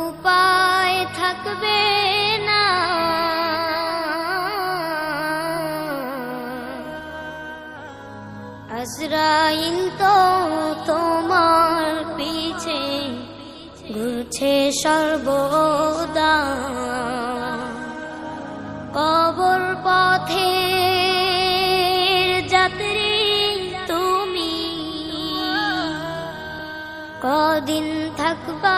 উপায় থাকবে না। আজরাইল তো তোমার পিছে ঘুরছে সর্বদা। কবর পথে যাত্রী তুমি। কদিন থাকবা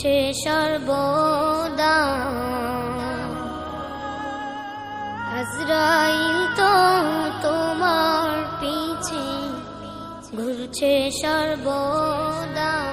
সে সর্বদা। আজরাইল তো তোমার পিছে ঘুরছে সর্বদা।